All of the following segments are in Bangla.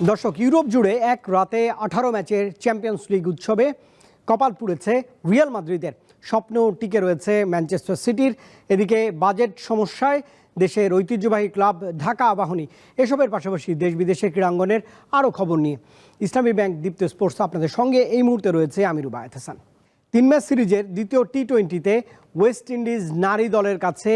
দর্শক, ইউরোপ জুড়ে এক রাতে আঠারো ম্যাচের চ্যাম্পিয়ন্স লিগ উৎসবে কপাল পুড়েছে রিয়াল মাদ্রিদের। স্বপ্ন টিকে রয়েছে ম্যানচেস্টার সিটির। এদিকে বাজেট সমস্যায় দেশের ঐতিহ্যবাহী ক্লাব ঢাকা আবাহনী। এসবের পাশাপাশি দেশ বিদেশের ক্রীড়াঙ্গনের আরও খবর নিয়ে। ইসলামী ব্যাংক দীপ্ত স্পোর্টস আপনাদের সঙ্গে এই মুহূর্তে রয়েছে আমিরু বায়েত হাসান। তিন ম্যাচ সিরিজের দ্বিতীয় টি টোয়েন্টিতে ওয়েস্ট ইন্ডিজ নারী দলের কাছে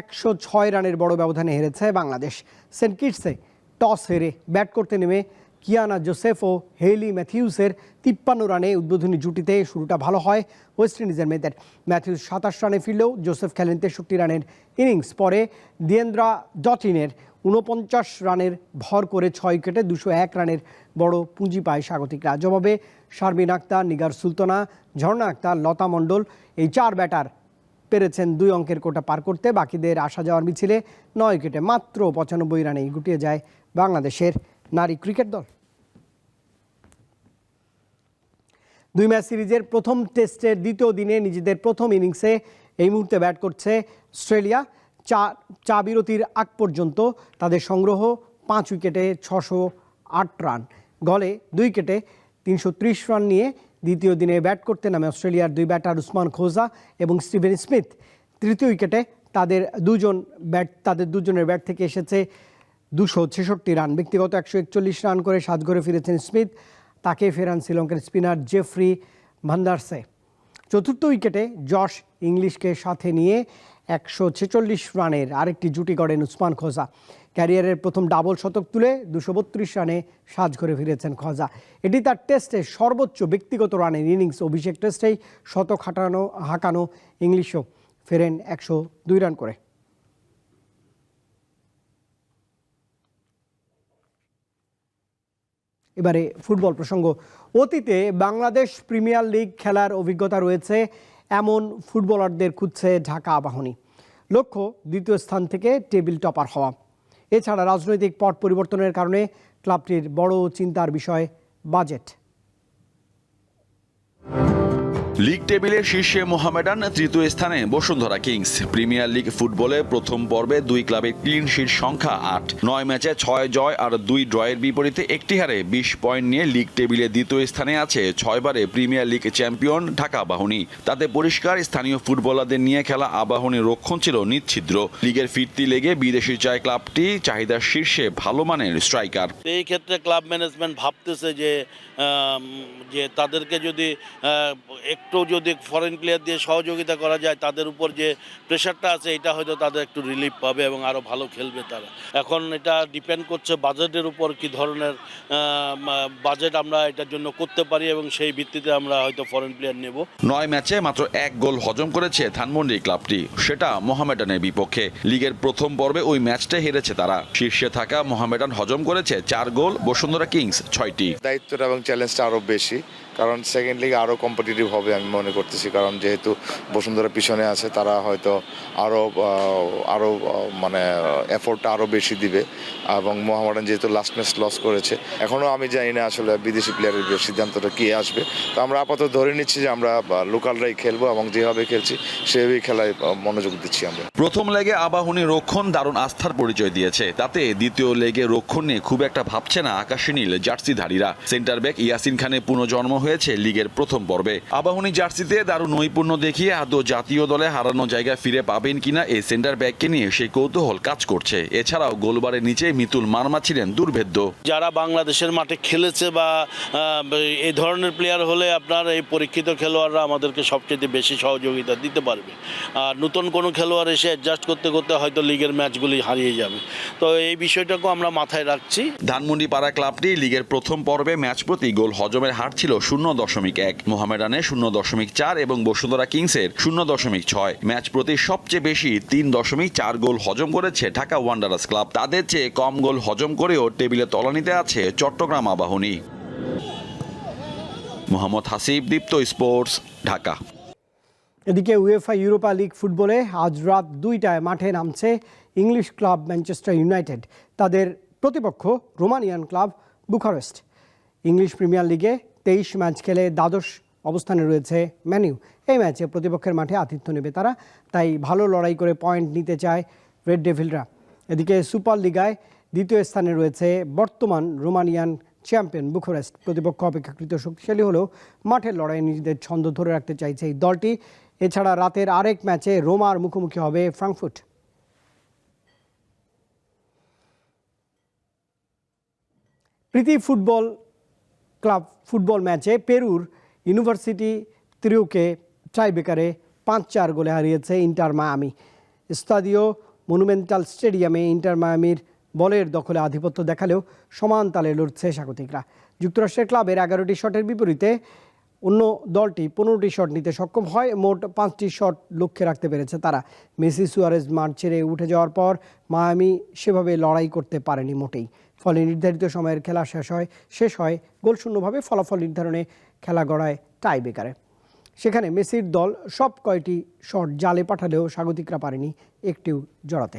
একশো ছয় রানের বড় ব্যবধানে হেরেছে বাংলাদেশ। সেন্ট কিটসে টস হেরে ব্যাট করতে নেমে কিয়ানা জোসেফ ও হেইলি ম্যাথিউসের তিপ্পান্ন রানে উদ্বোধনী জুটিতে শুরুটা ভালো হয় ওয়েস্ট ইন্ডিজের মেয়েদের। ম্যাথিউস সাতাশ রানে ফিরলেও জোসেফ খেলেন তেষট্টি রানের ইনিংস। পরে দিয়েন্দ্রা ডটিনের উনপঞ্চাশ রানের ভর করে ছয় উইকেটে দুশো এক রানের বড় পুঁজি পায় স্বাগতিকরা। জবাবে শারমিন আক্তার, নিগার সুলতানা, ঝর্ণা আক্তার, লতা মণ্ডল এই চার ব্যাটার পেরেছেন দুই অঙ্কের কোটা পার করতে। বাকিদের আসা যাওয়ার মিছিলে নয় উইকেটে মাত্র পঁচানব্বই রানেই গুটিয়ে যায় বাংলাদেশের নারী ক্রিকেট দল। দুই ম্যাচ সিরিজের প্রথম টেস্টের দ্বিতীয় দিনে নিজেদের প্রথম ইনিংসে এই মুহূর্তে ব্যাট করছে অস্ট্রেলিয়া। চা চা বিরতির আগ পর্যন্ত তাদের সংগ্রহ পাঁচ উইকেটে ছশো আট রান। গলে দুই উইকেটে তিনশো ত্রিশ রান নিয়ে দ্বিতীয় দিনে ব্যাট করতে নামে অস্ট্রেলিয়ার দুই ব্যাটার উসমান খোজা এবং স্টিভেন স্মিথ। তৃতীয় উইকেটে তাদের দুজন ব্যাট, তাদের দুজনের ব্যাট থেকে এসেছে দুশো ছেষট্টি রান, ব্যক্তিগত একশো একচল্লিশ রান করে সাত ঘরে ফিরেছেন স্মিথ। তাকে ফেরান শ্রীলঙ্কার স্পিনার জেফ্রি ভান্ডারসে চতুর্থ উইকেটে জশ ইংলিশকে সাথে নিয়ে একশো ছেচল্লিশ রানের আরেকটি জুটি গড়েন উসমান খোজা। ক্যারিয়ারের প্রথম ডাবল শতক তুলে দুশো বত্রিশ রানে সাজ ঘরে ফিরেছেন খোজা। এটি তার টেস্টে সর্বোচ্চ ব্যক্তিগত রানের ইনিংস অভিষেক টেস্টেই শতক হাঁটানো হাঁকানো ইংলিশও ফেরেন একশো দুই রান করে। এবারে ফুটবল প্রসঙ্গ। অতীতে বাংলাদেশ প্রিমিয়ার লিগ খেলার অভিজ্ঞতা রয়েছে, এমন ফুটবলারদের খুঁজছে ঢাকা আবাহনী। লক্ষ্য, দ্বিতীয় স্থান থেকে টেবিল টপার হওয়া। এছাড়া রাজনৈতিক পট পরিবর্তনের কারণে ক্লাবটির বড় চিন্তার বিষয় বাজেট। লিগ টেবিলের শীর্ষে মোহামেডান তৃতীয় স্থানে বসুন্ধরা কিংস। প্রিমিয়ার লিগ ফুটবলে প্রথম পর্বে দুই ক্লাবের ক্লিন শিট সংখ্যা আট। নয় ম্যাচে ছয় জয় আর দুই ড্রয়ের বিপরীতে একটি হারে বিশ পয়েন্ট নিয়ে লিগ টেবিলে দ্বিতীয় স্থানে আছে ছয়বারে premier league champion Dhaka Abahani. তাতে পরিষ্কার স্থানীয় ফুটবলারদের নিয়ে খেলা আবাহনীর রক্ষণ ছিল নিচ্ছিদ্র। লিগের ফিরতি লেগে বিদেশি চায় ক্লাবটি চাহিদার শীর্ষে ভালো মানের স্ট্রাইকার। এই ক্ষেত্রে ক্লাব ম্যানেজমেন্ট ভাবতেছে যে যে তাদেরকে যদি আহ, একটু যদি ফরেন প্লেয়ার দিয়ে সহযোগিতা করা যায় তাদের উপর যে প্রেশারটা আছে এটা হয়তো তাদের একটু রিলিফ পাবে এবং আরও ভালো খেলবে তারা। এখন এটা ডিপেন্ড করছে বাজেটের উপর কি ধরনের বাজেট আমরা এটার জন্য করতে পারি এবং সেই ভিত্তিতে আমরা হয়তো ফরেন প্লেয়ার নেব। নয় ম্যাচে মাত্র এক গোল হজম করেছে ধানমন্ডি ক্লাবটি। সেটা মোহামেডানের বিপক্ষে। লিগের প্রথম পর্বে ওই ম্যাচটা হেরেছে তারা। শীর্ষে থাকা মোহামেডান হজম করেছে চার গোল বসুন্ধরা কিংস ছয়টি। দায়িত্বটা এবং চ্যালেঞ্জটা আরও বেশি। কারণ সেকেন্ড লিগে আরও কম্পিটিটিভ হবে আমি মনে করতেছি। কারণ যেহেতু বসুন্ধরা পিছনে আছে, তারা হয়তো আরও আরও মানে এফোর্টটা আরও বেশি দিবে। এবং মোহামেডান যেহেতু লাস্ট ম্যাচ লস করেছে এখনও আমি জানি না আসলে বিদেশি প্লেয়ারের সিদ্ধান্তটা কী আসবে। তো আমরা আপাতত ধরে নিচ্ছি যে আমরা লোকালরাই খেলব এবং যেভাবে খেলছি, সেভাবেই খেলায় মনোযোগ দিচ্ছি আমরা। প্রথম লেগে আবাহনী রক্ষণ দারুণ আস্থার পরিচয় দিয়েছে। তাতে দ্বিতীয় লেগে রক্ষণ নিয়ে খুব একটা ভাবছে না আকাশী নীল জার্সিধারীরা। সেন্টার ব্যাক ইয়াসিন খানের পুনর্জন্ম হয়েছে লিগের প্রথম পর্বে। আবাহনী জার্সিতে দারুণ নৈপুণ্য দেখিয়ে আদৌ জাতীয় দলে হারানো জায়গা ফিরে পাবেন কিনা এই সেন্টার ব্যাককে নিয়ে সেই কৌতূহল কাজ করছে। এছাড়াও গোলবারের নিচে মিতুল মারমা ছিলেন দুর্ভেদ্য। যারা বাংলাদেশের মাঠে খেলেছে বা এই ধরনের প্লেয়ার হলে আপনার এই পরীক্ষিত খেলোয়াড়রা আমাদেরকে সবচেয়ে বেশি সহযোগিতা দিতে পারবে। আর নতুন কোনো খেলোয়াড় এসে অ্যাডজাস্ট করতে করতে হয়তো লিগের ম্যাচগুলি হারিয়ে যাবে। তো এই বিষয়টাকেও আমরা মাথায় রাখছি। ধানমন্ডি পাড়া ক্লাবটি লিগের প্রথম পর্বে ম্যাচ প্রতি গোল হজমের হার ছিল শূন্য দশমিক এক। মোহামেডানে শূন্য দশমিক চার এবং বসুন্ধরা কিংসের শূন্য দশমিক ছয়। ম্যাচ প্রতি সবচেয়ে বেশি তিন দশমিক চার গোল হজম করেছে ঢাকা ওয়ান্ডারার্স ক্লাব। তাদের চেয়ে কম গোল হজম করেও টেবিলে তলানিতে আছে চট্টগ্রাম আবাহনী। মোহাম্মদ হাসিব, দীপ্ত স্পোর্টস, ঢাকা। এদিকে উয়েফা ইউরোপা লিগ ফুটবলে আজ রাত দুইটায় মাঠে নামছে ইংলিশ ক্লাব ম্যানচেস্টার ইউনাইটেড। তাদের প্রতিপক্ষ Romanian club Bucharest. English premier লিগে তেইশ ম্যাচ খেলে দ্বাদশ অবস্থানে রয়েছে ম্যানিউ এই ম্যাচে প্রতিপক্ষের মাঠে আতিথ্য নেবে তারা, তাই ভালো লড়াই করে পয়েন্ট নিতে চায় রেড ডেভিলরা এদিকে সুপার লিগায় দ্বিতীয় স্থানে রয়েছে বর্তমান রোমানিয়ান চ্যাম্পিয়ন বুখারেস্ট প্রতিপক্ষ অপেক্ষাকৃত শক্তিশালী হলেও মাঠের লড়াই নিজেদের ছন্দ ধরে রাখতে চাইছে এই দলটি। এছাড়া রাতের আরেক ম্যাচে রোমার মুখোমুখি হবে ফ্রাঙ্কফুট প্রীতি ফুটবল ক্লাব ফুটবল ম্যাচে পেরুর ইউনিভার্সিটি ত্রিউকে টাইব্রেকারে পাঁচ চার গোলে হারিয়েছে ইন্টার মায়ামি। স্তাদীয় মনুমেন্টাল স্টেডিয়ামে ইন্টার মায়ামির বলের দখলে আধিপত্য দেখালেও সমান তালে লড়ছে স্বাগতিকরা। যুক্তরাষ্ট্রের ক্লাবের এগারোটি শটের বিপরীতে অন্য দলটি পনেরোটি শট নিতে সক্ষম হয়। মোট পাঁচটি শট লক্ষ্যে রাখতে পেরেছে তারা। মেসি, সুয়ারেজ, মাঠ ছেড়ে উঠে যাওয়ার পর মায়ামি সেভাবে লড়াই করতে পারেনি মোটেই। ফলে নির্ধারিত সময়ের খেলা শেষ হয় শেষ হয় গোলশূন্যভাবে, ফলাফল নির্ধারণে খেলা গড়ায় টাই বেকারে সেখানে মেসির দল সব কয়টি শট জালে পাঠালেও স্বাগতিকরা পারেনি একটিও জড়াতে।